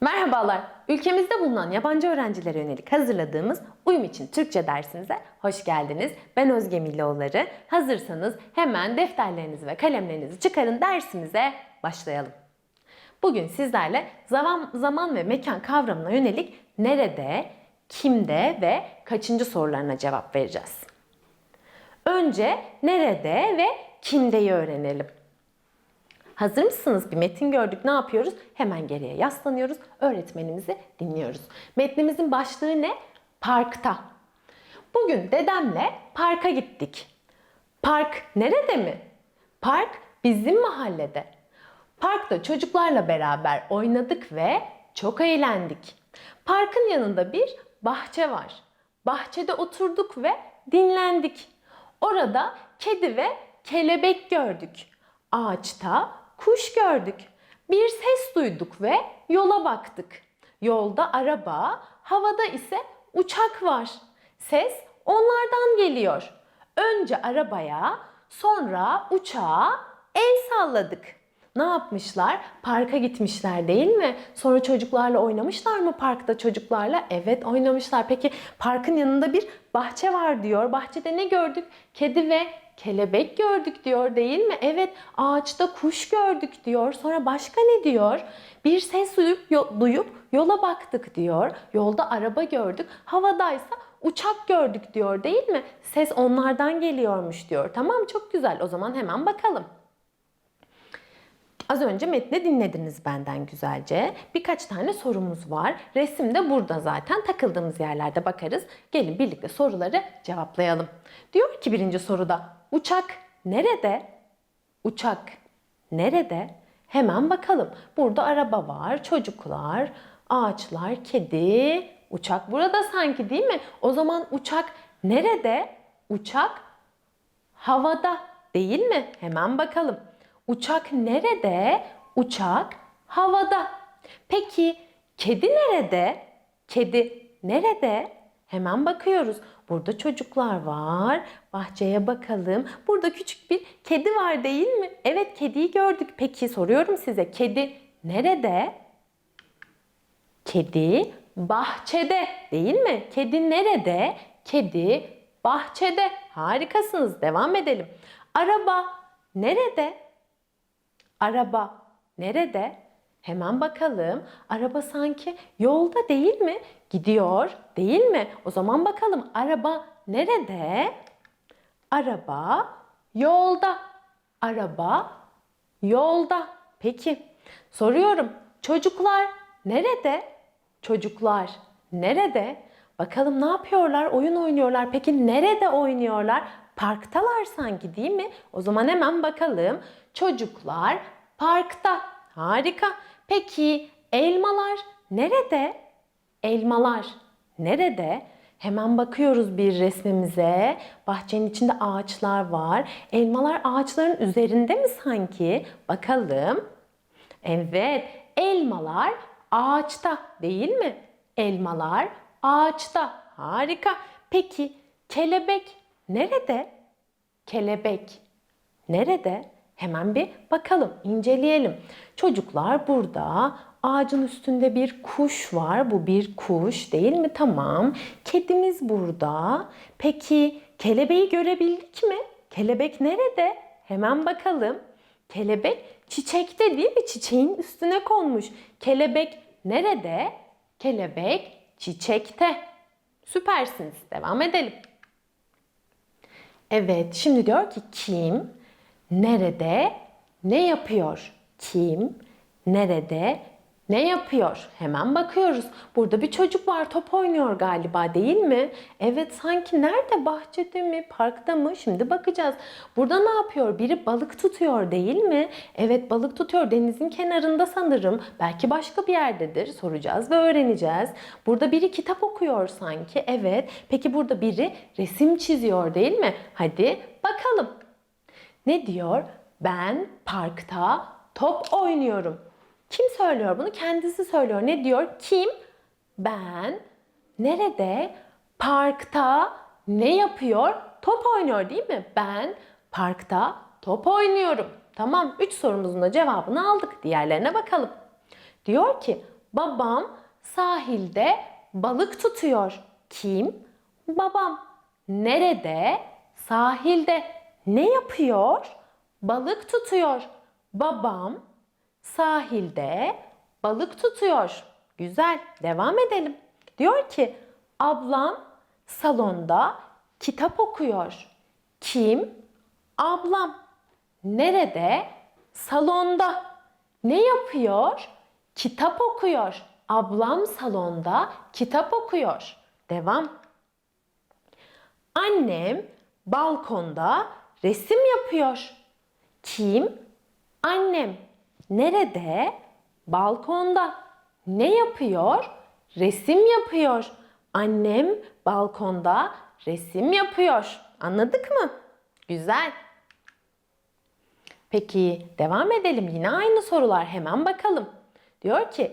Merhabalar. Ülkemizde bulunan yabancı öğrencilere yönelik hazırladığımız Uyum için Türkçe dersimize hoş geldiniz. Ben Özge Millioğulları. Hazırsanız hemen defterlerinizi ve kalemlerinizi çıkarın dersimize başlayalım. Bugün sizlerle zaman, zaman ve mekan kavramına yönelik nerede, kimde ve kaçıncı sorularına cevap vereceğiz. Önce nerede ve kimdeyi öğrenelim. Hazır mısınız? Bir metin gördük. Ne yapıyoruz? Hemen geriye yaslanıyoruz. Öğretmenimizi dinliyoruz. Metnimizin başlığı ne? Parkta. Bugün dedemle parka gittik. Park nerede mi? Park bizim mahallede. Parkta çocuklarla beraber oynadık ve çok eğlendik. Parkın yanında bir bahçe var. Bahçede oturduk ve dinlendik. Orada kedi ve kelebek gördük. Ağaçta kuş gördük. Bir ses duyduk ve yola baktık. Yolda araba, havada ise uçak var. Ses onlardan geliyor. Önce arabaya, sonra uçağa el salladık. Ne yapmışlar? Parka gitmişler değil mi? Sonra çocuklarla oynamışlar mı parkta çocuklarla? Evet oynamışlar. Peki parkın yanında bir bahçe var diyor. Bahçede ne gördük? Kedi ve kelebek gördük diyor değil mi? Evet ağaçta kuş gördük diyor. Sonra başka ne diyor? Bir ses duyup, duyup yola baktık diyor. Yolda araba gördük. Havadaysa uçak gördük diyor değil mi? Ses onlardan geliyormuş diyor. Tamam çok güzel. O zaman hemen bakalım. Az önce metni dinlediniz benden güzelce. Birkaç tane sorumuz var. Resim de burada zaten. Takıldığımız yerlerde bakarız. Gelin birlikte soruları cevaplayalım. Diyor ki birinci soruda uçak nerede? Uçak nerede? Hemen bakalım. Burada araba var, çocuklar, ağaçlar, kedi, uçak burada sanki değil mi? O zaman uçak nerede? Uçak havada değil mi? Hemen bakalım. Uçak nerede? Uçak havada. Peki kedi nerede? Kedi nerede? Hemen bakıyoruz. Burada çocuklar var. Bahçeye bakalım. Burada küçük bir kedi var değil mi? Evet kediyi gördük. Peki soruyorum size. Kedi nerede? Kedi bahçede değil mi? Kedi nerede? Kedi bahçede. Harikasınız. Devam edelim. Araba nerede? Araba nerede? Hemen bakalım. Araba sanki yolda değil mi? Gidiyor değil mi? O zaman bakalım araba nerede? Araba yolda. Araba yolda. Peki soruyorum. Çocuklar nerede? Çocuklar nerede? Bakalım ne yapıyorlar? Oyun oynuyorlar. Peki nerede oynuyorlar? Parktalar sanki değil mi? O zaman hemen bakalım. Çocuklar parkta. Harika. Peki elmalar nerede? Elmalar nerede? Hemen bakıyoruz bir resmimize. Bahçenin içinde ağaçlar var. Elmalar ağaçların üzerinde mi sanki? Bakalım. Evet, elmalar ağaçta değil mi? Elmalar ağaçta. Harika. Peki kelebek nerede? Kelebek nerede? Hemen bir bakalım, inceleyelim. Çocuklar burada ağacın üstünde bir kuş var. Bu bir kuş değil mi? Tamam. Kedimiz burada. Peki kelebeği görebildik mi? Kelebek nerede? Hemen bakalım. Kelebek çiçekte değil mi? Çiçeğin üstüne konmuş. Kelebek nerede? Kelebek çiçekte. Süpersiniz. Devam edelim. Evet, şimdi diyor ki kim, nerede, ne yapıyor? Kim, nerede, ne yapıyor? Hemen bakıyoruz. Burada bir çocuk var top oynuyor galiba değil mi? Evet sanki nerede? Bahçede mi? Parkta mı? Şimdi bakacağız. Burada ne yapıyor? Biri balık tutuyor değil mi? Evet balık tutuyor. Denizin kenarında sanırım. Belki başka bir yerdedir. Soracağız ve öğreneceğiz. Burada biri kitap okuyor sanki. Evet. Peki burada biri resim çiziyor değil mi? Hadi bakalım. Ne diyor? Ben parkta top oynuyorum. Kim söylüyor bunu? Kendisi söylüyor. Ne diyor? Kim? Ben nerede? Parkta ne yapıyor? Top oynuyor değil mi? Ben parkta top oynuyorum. Tamam. Üç sorumuzun da cevabını aldık. Diğerlerine bakalım. Diyor ki Babam sahilde balık tutuyor. Kim? Babam. Nerede? Sahilde. Ne yapıyor? Balık tutuyor. Babam sahilde balık tutuyor. Güzel. Devam edelim. Diyor ki ablam salonda kitap okuyor. Kim? Ablam. Nerede? Salonda. Ne yapıyor? Kitap okuyor. Ablam salonda kitap okuyor. Devam. Annem balkonda resim yapıyor. Kim? Annem. Nerede? Balkonda. Ne yapıyor? Resim yapıyor. Annem balkonda resim yapıyor. Anladık mı? Güzel. Peki devam edelim. Yine aynı sorular hemen bakalım. Diyor ki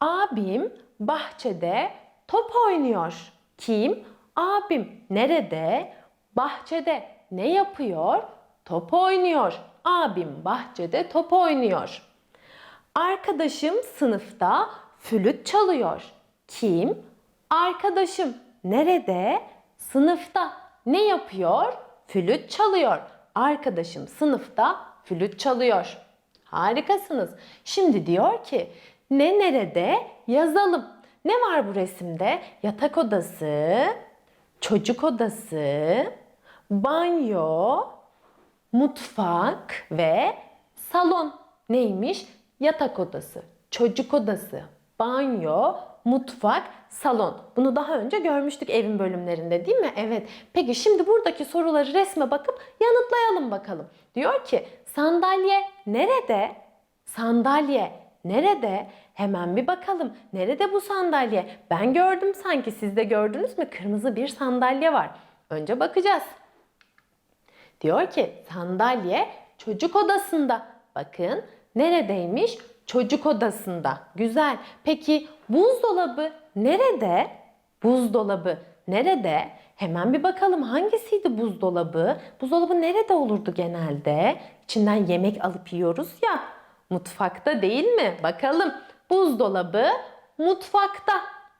abim bahçede top oynuyor. Kim? Abim. Nerede? Bahçede. Ne yapıyor? Top oynuyor. Abim bahçede top oynuyor. Arkadaşım sınıfta flüt çalıyor. Kim? Arkadaşım. Nerede? Sınıfta. Ne yapıyor? Flüt çalıyor. Arkadaşım sınıfta flüt çalıyor. Harikasınız. Şimdi diyor ki ne nerede yazalım. Ne var bu resimde? Yatak odası, çocuk odası, banyo, mutfak ve salon. Neymiş? Yatak odası, çocuk odası, banyo, mutfak, salon. Bunu daha önce görmüştük evin bölümlerinde değil mi? Evet. Peki şimdi buradaki soruları resme bakıp yanıtlayalım bakalım. Diyor ki sandalye nerede? Sandalye nerede? Hemen bir bakalım. Nerede bu sandalye? Ben gördüm sanki. Siz de gördünüz mü? Kırmızı bir sandalye var. Önce bakacağız. Diyor ki sandalye çocuk odasında. Bakın neredeymiş? Çocuk odasında. Güzel. Peki buzdolabı nerede? Buzdolabı nerede? Hemen bir bakalım hangisiydi buzdolabı? Buzdolabı nerede olurdu genelde? İçinden yemek alıp yiyoruz ya. Mutfakta değil mi? Bakalım. Buzdolabı mutfakta.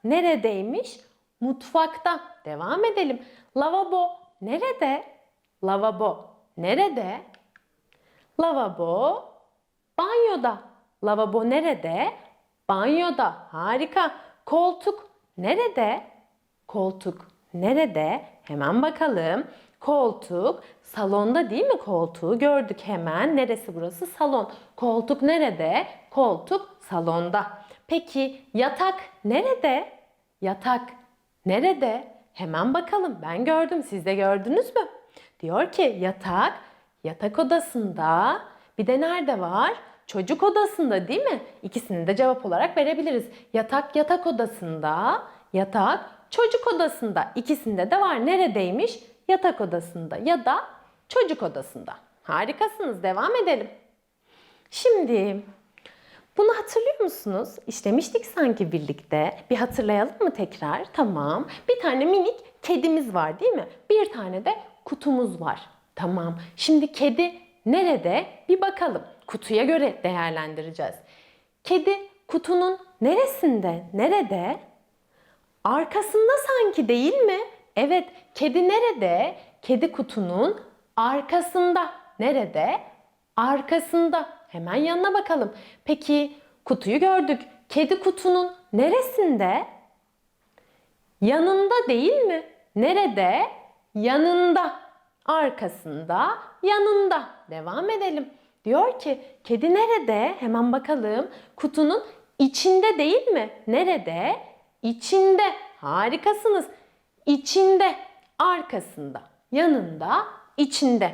Neredeymiş? Mutfakta. Devam edelim. Lavabo nerede? Lavabo nerede? Lavabo banyoda. Lavabo nerede? Banyoda. Harika. Koltuk nerede? Koltuk nerede? Hemen bakalım. Koltuk salonda değil mi koltuğu? Gördük hemen. Neresi burası? Salon. Koltuk nerede? Koltuk salonda. Peki yatak nerede? Yatak nerede? Hemen bakalım. Ben gördüm. Siz de gördünüz mü? Diyor ki yatak yatak odasında. Bir de nerede var? Çocuk odasında değil mi? İkisini de cevap olarak verebiliriz. Yatak yatak odasında, yatak çocuk odasında. İkisinde de var. Neredeymiş? Yatak odasında ya da çocuk odasında. Harikasınız. Devam edelim. Şimdi bunu hatırlıyor musunuz? İşlemiştik sanki birlikte. Bir hatırlayalım mı tekrar? Tamam. Bir tane minik kedimiz var değil mi? Bir tane de kutumuz var. Tamam. Şimdi kedi nerede? Bir bakalım. Kutuya göre değerlendireceğiz. Kedi kutunun neresinde? Nerede? Arkasında sanki değil mi? Evet, kedi nerede? Kedi kutunun arkasında. Nerede? Arkasında. Hemen yanına bakalım. Peki kutuyu gördük. Kedi kutunun neresinde? Yanında değil mi? Nerede? Yanında. Arkasında, yanında. Devam edelim. Diyor ki kedi nerede? Hemen bakalım. Kutunun içinde değil mi? Nerede? İçinde. Harikasınız. İçinde, arkasında, yanında, içinde.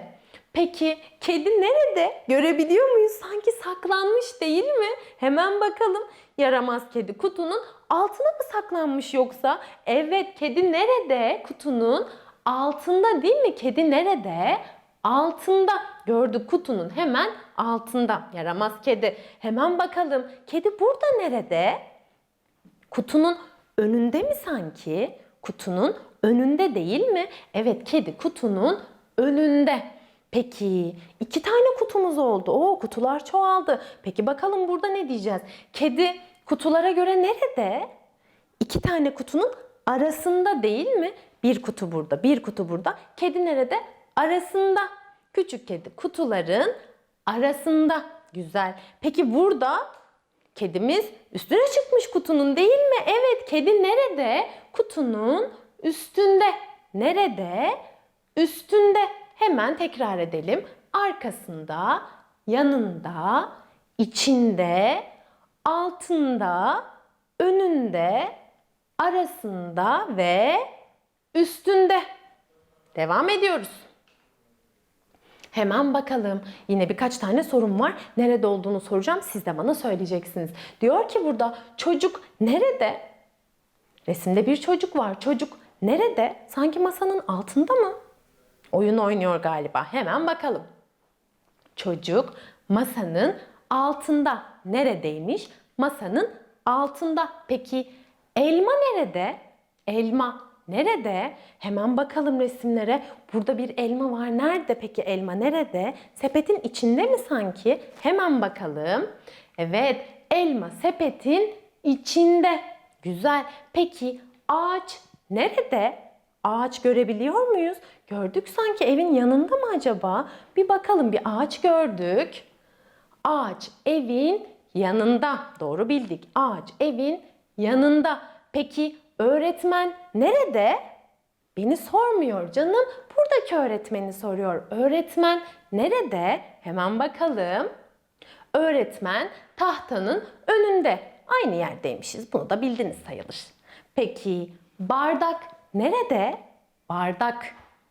Peki kedi nerede? Görebiliyor muyuz? Sanki saklanmış değil mi? Hemen bakalım. Yaramaz kedi kutunun altına mı saklanmış yoksa? Evet, kedi nerede? Kutunun altında değil mi? Kedi nerede? Altında. Gördük kutunun hemen altında. Yaramaz kedi. Hemen bakalım. Kedi burada nerede? Kutunun önünde mi sanki? Kutunun önünde değil mi? Evet kedi kutunun önünde. Peki iki tane kutumuz oldu. Oo kutular çoğaldı. Peki bakalım burada ne diyeceğiz? Kedi kutulara göre nerede? İki tane kutunun arasında değil mi? Bir kutu burada, bir kutu burada. Kedi nerede? Arasında. Küçük kedi kutuların arasında. Güzel. Peki burada kedimiz üstüne çıkmış kutunun değil mi? Evet, kedi nerede? Kutunun üstünde. Nerede? Üstünde. Hemen tekrar edelim. Arkasında, yanında, içinde, altında, önünde, arasında ve üstünde. Devam ediyoruz. Hemen bakalım. Yine birkaç tane sorum var. Nerede olduğunu soracağım. Siz de bana söyleyeceksiniz. Diyor ki burada çocuk nerede? Resimde bir çocuk var. Çocuk nerede? Sanki masanın altında mı? Oyun oynuyor galiba. Hemen bakalım. Çocuk masanın altında. Neredeymiş? Masanın altında. Peki elma nerede? Elma nerede? Hemen bakalım resimlere. Burada bir elma var. Nerede peki elma nerede? Sepetin içinde mi sanki? Hemen bakalım. Evet, elma sepetin içinde. Güzel. Peki ağaç nerede? Ağaç görebiliyor muyuz? Gördük sanki evin yanında mı acaba? Bir bakalım bir ağaç gördük. Ağaç evin yanında. Doğru bildik. Ağaç evin yanında. Peki öğretmen nerede? Beni sormuyor canım. Buradaki öğretmeni soruyor. Öğretmen nerede? Hemen bakalım. Öğretmen tahtanın önünde. Aynı yerdeymişiz. Bunu da bildiniz sayılır. Peki bardak nerede? Bardak.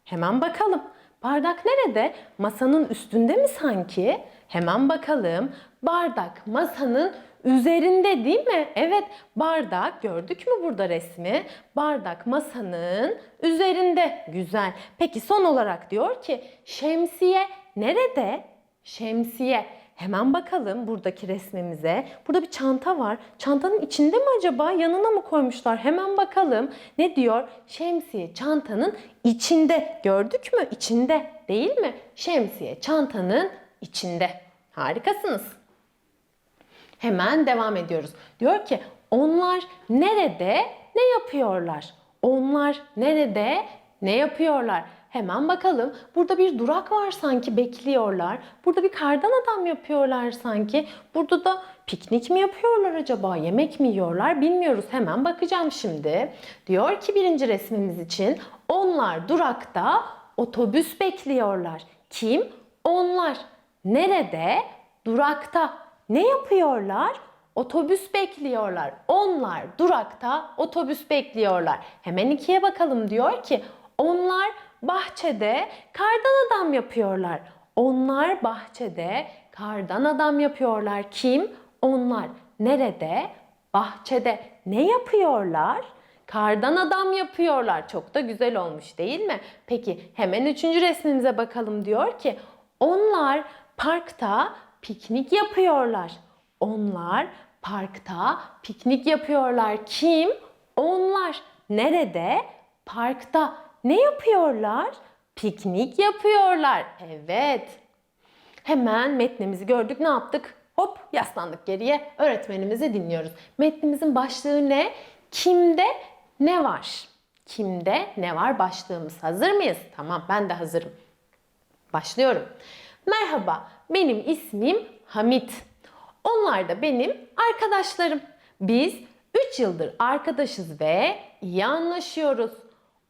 Hemen bakalım. Bardak nerede? Masanın üstünde mi sanki? Hemen bakalım. Bardak masanın üzerinde değil mi? Evet, bardak gördük mü burada resmi? Bardak masanın üzerinde. Güzel. Peki son olarak diyor ki şemsiye nerede? Şemsiye. Hemen bakalım buradaki resmimize. Burada bir çanta var. Çantanın içinde mi acaba? Yanına mı koymuşlar? Hemen bakalım. Ne diyor? Şemsiye çantanın içinde. Gördük mü? İçinde değil mi? Şemsiye çantanın içinde. Harikasınız. Hemen devam ediyoruz. Diyor ki onlar nerede ne yapıyorlar? Onlar nerede ne yapıyorlar? Hemen bakalım. Burada bir durak var sanki bekliyorlar. Burada bir kardan adam yapıyorlar sanki. Burada da piknik mi yapıyorlar acaba? Yemek mi yiyorlar? Bilmiyoruz. Hemen bakacağım şimdi. Diyor ki birinci resmimiz için onlar durakta otobüs bekliyorlar. Kim? Onlar. Nerede? Durakta. Ne yapıyorlar? Otobüs bekliyorlar. Onlar durakta otobüs bekliyorlar. Hemen ikiye bakalım diyor ki onlar bahçede kardan adam yapıyorlar. Onlar bahçede kardan adam yapıyorlar. Kim? Onlar. Nerede? Bahçede. Ne yapıyorlar? Kardan adam yapıyorlar. Çok da güzel olmuş değil mi? Peki hemen üçüncü resmimize bakalım diyor ki onlar parkta piknik yapıyorlar. Onlar parkta piknik yapıyorlar. Kim? Onlar. Nerede? Parkta. Ne yapıyorlar? Piknik yapıyorlar. Evet. Hemen metnimizi gördük. Ne yaptık? Hop yaslandık geriye. Öğretmenimizi dinliyoruz. Metnimizin başlığı ne? Kimde ne var? Kimde ne var başlığımız? Hazır mıyız? Tamam ben de hazırım. Başlıyorum. Merhaba, benim ismim Hamit. Onlar da benim arkadaşlarım. Biz 3 yıldır arkadaşız ve iyi anlaşıyoruz.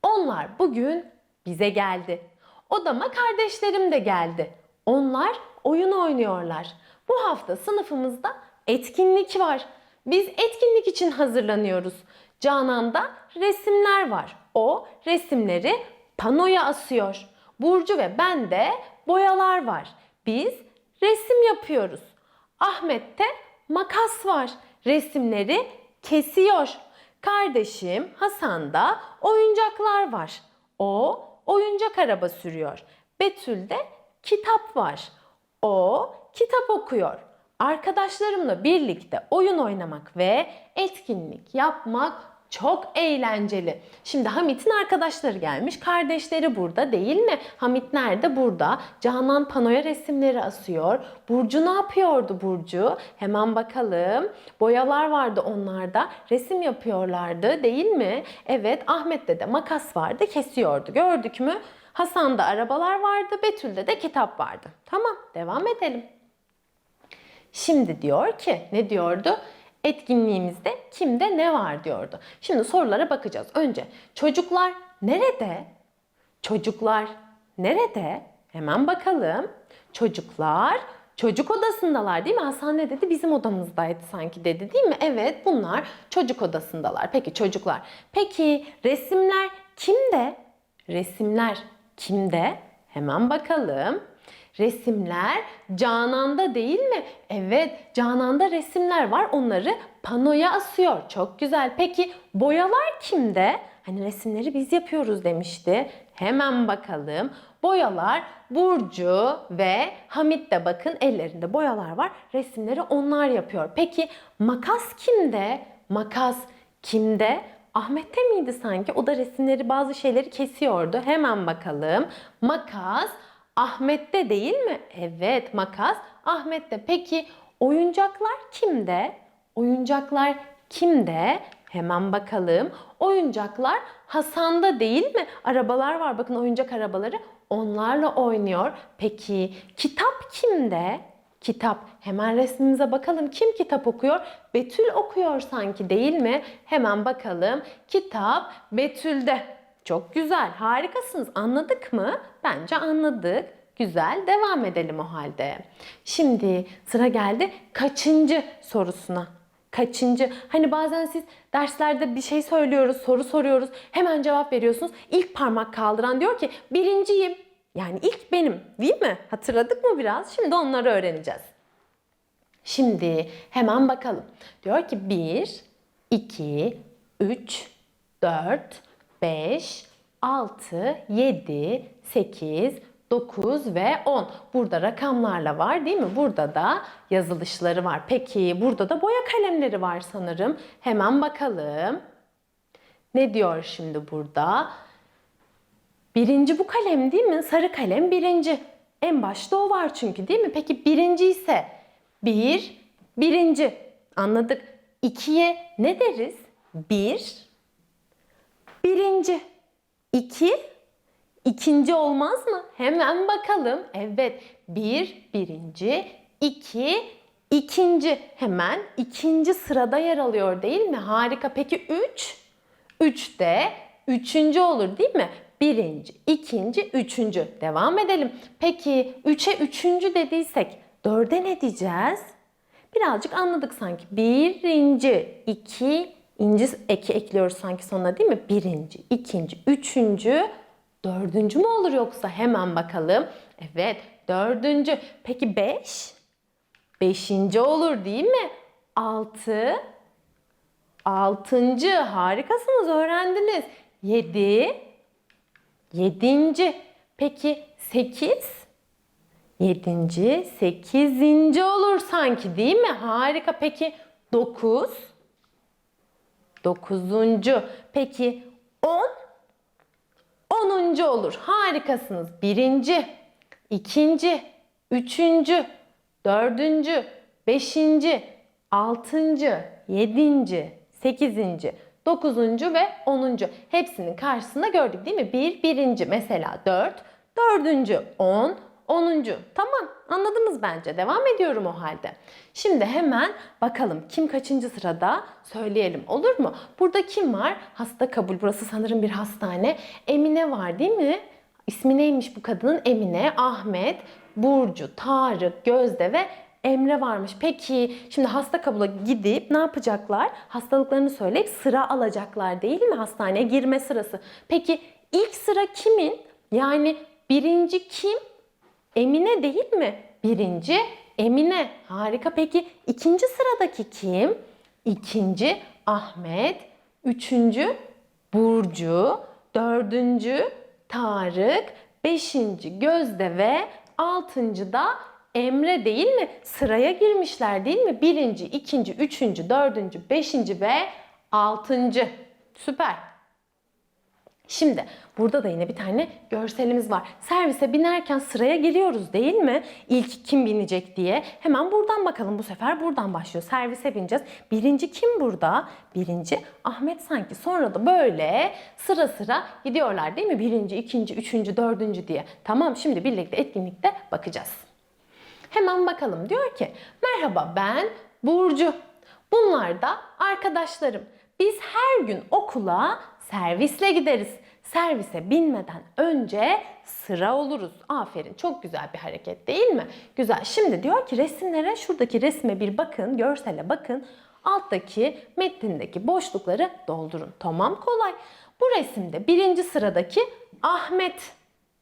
Onlar bugün bize geldi. Odama kardeşlerim de geldi. Onlar oyun oynuyorlar. Bu hafta sınıfımızda etkinlik var. Biz etkinlik için hazırlanıyoruz. Canan'da resimler var. O resimleri panoya asıyor. Burcu ve bende boyalar var. Biz resim yapıyoruz. Ahmet'te makas var. Resimleri kesiyor. Kardeşim Hasan'da oyuncaklar var. O oyuncak araba sürüyor. Betül'de kitap var. O kitap okuyor. Arkadaşlarımla birlikte oyun oynamak ve etkinlik yapmak Çok eğlenceli. Şimdi Hamit'in arkadaşları gelmiş. Kardeşleri burada değil mi? Hamit nerede? Burada. Canan panoya resimleri asıyor. Burcu ne yapıyordu Burcu? Hemen bakalım. Boyalar vardı onlarda. Resim yapıyorlardı değil mi? Evet Ahmet'te de makas vardı kesiyordu. Gördük mü? Hasan'da arabalar vardı. Betül'de de kitap vardı. Tamam devam edelim. Şimdi diyor ki ne diyordu? Etkinliğimizde kimde ne var diyordu. Şimdi sorulara bakacağız. Önce çocuklar nerede? Çocuklar nerede? Hemen bakalım. Çocuklar çocuk odasındalar değil mi? Hasan ne dedi? Bizim odamızdaydı sanki dedi değil mi? Evet bunlar çocuk odasındalar. Peki çocuklar. Peki resimler kimde? Resimler kimde? Hemen bakalım. Resimler Canan'da değil mi? Evet, Canan'da resimler var. Onları panoya asıyor. Çok güzel. Peki boyalar kimde? Hani resimleri biz yapıyoruz demişti. Hemen bakalım. Boyalar Burcu ve Hamit de bakın ellerinde boyalar var. Resimleri onlar yapıyor. Peki makas kimde? Makas kimde? Ahmet'te miydi sanki? O da resimleri bazı şeyleri kesiyordu. Hemen bakalım. Makas Ahmet'te değil mi? Evet makas Ahmet'te. Peki oyuncaklar kimde? Oyuncaklar kimde? Hemen bakalım. Oyuncaklar Hasan'da değil mi? Arabalar var bakın oyuncak arabaları. Onlarla oynuyor. Peki kitap kimde? Kitap. Hemen resmimize bakalım. Kim kitap okuyor? Betül okuyor sanki değil mi? Hemen bakalım. Kitap Betül'de. Çok güzel. Harikasınız. Anladık mı? Bence anladık. Güzel. Devam edelim o halde. Şimdi sıra geldi kaçıncı sorusuna. Kaçıncı? Hani bazen siz derslerde bir şey söylüyoruz, soru soruyoruz. Hemen cevap veriyorsunuz. İlk parmak kaldıran diyor ki birinciyim. Yani ilk benim değil mi? Hatırladık mı biraz? Şimdi onları öğreneceğiz. Şimdi hemen bakalım. Diyor ki 1, 2, 3, 4, 5, 6, 7, 8, 9 ve 10. Burada rakamlarla var değil mi? Burada da yazılışları var. Peki burada da boya kalemleri var sanırım. Hemen bakalım. Ne diyor şimdi burada? Birinci bu kalem değil mi? Sarı kalem birinci. En başta o var çünkü değil mi? Peki birinci ise bir, birinci. Anladık. İkiye ne deriz? Bir, birinci. İki, ikinci olmaz mı? Hemen bakalım. Evet, bir, birinci. iki, ikinci. Hemen ikinci sırada yer alıyor değil mi? Harika. Peki üç? Üç de üçüncü olur değil mi? Birinci, ikinci, üçüncü. Devam edelim. Peki üçe üçüncü dediysek dörde ne diyeceğiz? Birazcık anladık sanki. Birinci, iki, inci eki ekliyoruz sanki sonuna değil mi? Birinci, ikinci, üçüncü, dördüncü mü olur yoksa? Hemen bakalım. Evet, dördüncü. Peki beş? Beşinci olur değil mi? Altı, altıncı. Harikasınız, öğrendiniz. Yedi, yedinci. Peki sekiz? Yedinci, sekizinci olur sanki değil mi? Harika. Peki dokuz? Dokuzuncu. Peki on? Onuncu olur. Harikasınız. Birinci, ikinci, üçüncü, dördüncü, beşinci, altıncı, yedinci, sekizinci, dokuzuncu ve onuncu. Hepsinin karşısında gördük değil mi? Bir, birinci. Mesela dört, dördüncü, on, onuncu. Tamam anladınız bence. Devam ediyorum o halde. Şimdi hemen bakalım kim kaçıncı sırada söyleyelim olur mu? Burada kim var? Hasta kabul. Burası sanırım bir hastane. Emine var değil mi? İsmi neymiş bu kadının? Emine, Ahmet, Burcu, Tarık, Gözde ve Emre varmış. Peki şimdi hasta kabula gidip ne yapacaklar? Hastalıklarını söyleyip sıra alacaklar değil mi? Hastaneye girme sırası. Peki ilk sıra kimin? Yani birinci kim? Emine değil mi? Birinci Emine. Harika. Peki ikinci sıradaki kim? İkinci Ahmet. Üçüncü Burcu. Dördüncü Tarık. Beşinci Gözde ve altıncı da Emre değil mi? Sıraya girmişler değil mi? Birinci, ikinci, üçüncü, dördüncü, beşinci ve altıncı. Süper. Şimdi burada da yine bir tane görselimiz var. Servise binerken sıraya giriyoruz değil mi? İlk kim binecek diye. Hemen buradan bakalım. Bu sefer buradan başlıyor. Servise bineceğiz. Birinci kim burada? Birinci Ahmet sanki. Sonra da böyle sıra sıra gidiyorlar değil mi? Birinci, ikinci, üçüncü, dördüncü diye. Tamam şimdi birlikte etkinlikte bakacağız. Hemen bakalım. Diyor ki merhaba ben Burcu. Bunlar da arkadaşlarım. Biz her gün okula servisle gideriz. Servise binmeden önce sıra oluruz. Aferin. Çok güzel bir hareket değil mi? Güzel. Şimdi diyor ki resimlere şuradaki resme bir bakın, görsele bakın. Alttaki metnindeki boşlukları doldurun. Tamam kolay. Bu resimde birinci sıradaki Ahmet.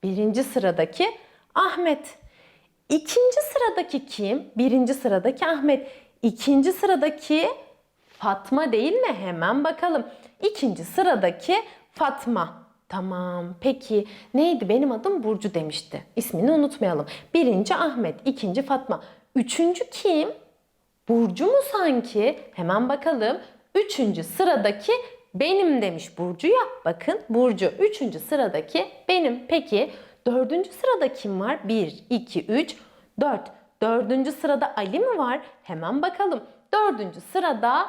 Birinci sıradaki Ahmet. İkinci sıradaki kim? Birinci sıradaki Ahmet. İkinci sıradaki Fatma değil mi? Hemen bakalım. İkinci sıradaki Fatma. Tamam. Peki neydi? Benim adım Burcu demişti. İsmini unutmayalım. Birinci Ahmet, ikinci Fatma. Üçüncü kim? Burcu mu sanki? Hemen bakalım. Üçüncü sıradaki benim demiş Burcu'ya. Bakın Burcu. Üçüncü sıradaki benim. Peki dördüncü sırada kim var? Bir, iki, üç, dört. Dördüncü sırada Ali mi var? Hemen bakalım. Dördüncü sırada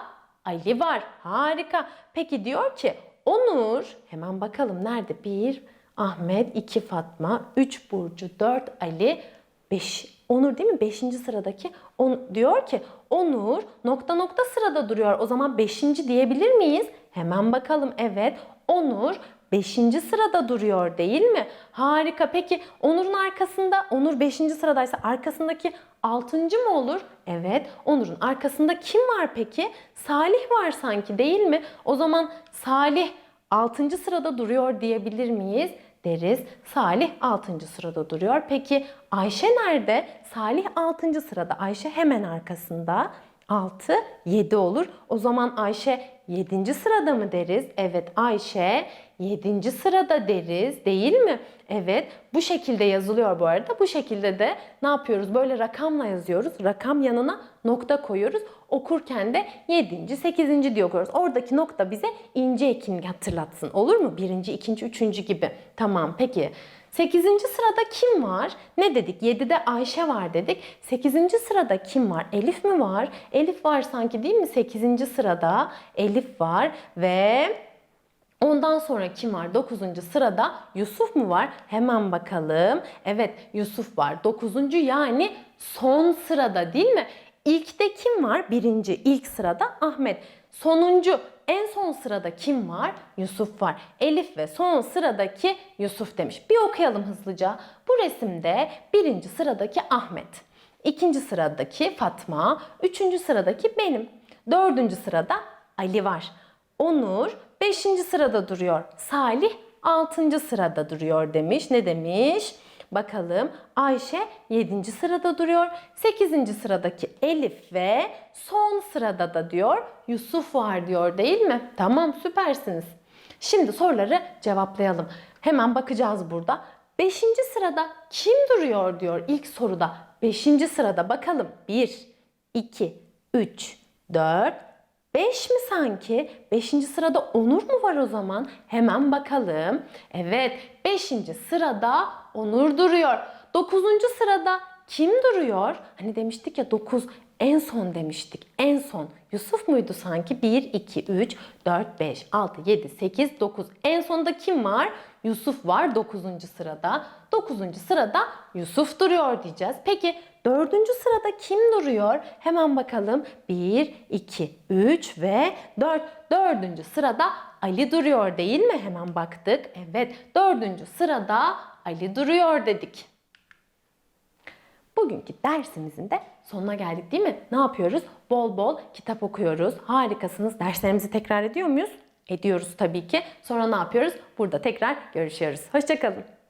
Ali var. Harika. Peki diyor ki Onur. Hemen bakalım nerede? Bir Ahmet, iki Fatma, üç Burcu, dört Ali, beş Onur değil mi? Beşinci sıradaki on, diyor ki Onur nokta nokta sırada duruyor. O zaman beşinci diyebilir miyiz? Hemen bakalım. Evet. Onur 5. sırada duruyor değil mi? Harika. Peki Onur'un arkasında Onur 5. sıradaysa arkasındaki 6. mı olur? Evet. Onur'un arkasında kim var peki? Salih var sanki değil mi? O zaman Salih 6. sırada duruyor diyebilir miyiz? deriz. Salih 6. sırada duruyor. Peki Ayşe nerede? Salih 6. sırada. Ayşe hemen arkasında. 6, 7 olur. O zaman Ayşe 7. sırada mı deriz? Evet Ayşe 7. sırada deriz değil mi? Evet bu şekilde yazılıyor bu arada. Bu şekilde de ne yapıyoruz? Böyle rakamla yazıyoruz. Rakam yanına nokta koyuyoruz. Okurken de 7. 8. diye okuyoruz. Oradaki nokta bize ince ekim hatırlatsın. Olur mu? 1. 2. 3. gibi. Tamam peki. 8. sırada kim var? Ne dedik? 7'de Ayşe var dedik. 8. sırada kim var? Elif mi var? Elif var sanki değil mi? 8. sırada Elif var ve Ondan sonra kim var? 9. sırada Yusuf mu var? Hemen bakalım. Evet Yusuf var. 9. yani son sırada değil mi? İlkte kim var? Birinci ilk sırada Ahmet. Sonuncu en son sırada kim var? Yusuf var. Elif ve son sıradaki Yusuf demiş. Bir okuyalım hızlıca. Bu resimde birinci sıradaki Ahmet. ikinci sıradaki Fatma. Üçüncü sıradaki benim. Dördüncü sırada Ali var. Onur 5. sırada duruyor. Salih 6. sırada duruyor demiş. Ne demiş? Bakalım Ayşe 7. sırada duruyor. 8. sıradaki Elif ve son sırada da diyor Yusuf var diyor değil mi? Tamam süpersiniz. Şimdi soruları cevaplayalım. Hemen bakacağız burada. 5. sırada kim duruyor diyor ilk soruda. 5. sırada bakalım. 1, 2, 3, 4, 5 mi sanki? 5. sırada Onur mu var o zaman? Hemen bakalım. Evet 5. sırada Onur duruyor. 9. sırada kim duruyor? Hani demiştik ya 9 en son demiştik. En son. Yusuf muydu sanki? 1, 2, 3, 4, 5, 6, 7, 8, 9. En sonda kim var? Yusuf var 9. sırada. 9. sırada Yusuf duruyor diyeceğiz. Peki 4. sırada kim duruyor? Hemen bakalım. 1, 2, 3 ve 4. 4. sırada Ali duruyor değil mi? Hemen baktık. Evet 4. sırada Ali duruyor dedik. Bugünkü dersimizin de sonuna geldik değil mi? Ne yapıyoruz? Bol bol kitap okuyoruz. Harikasınız. Derslerimizi tekrar ediyor muyuz? Ediyoruz tabii ki. Sonra ne yapıyoruz? Burada tekrar görüşüyoruz. Hoşçakalın.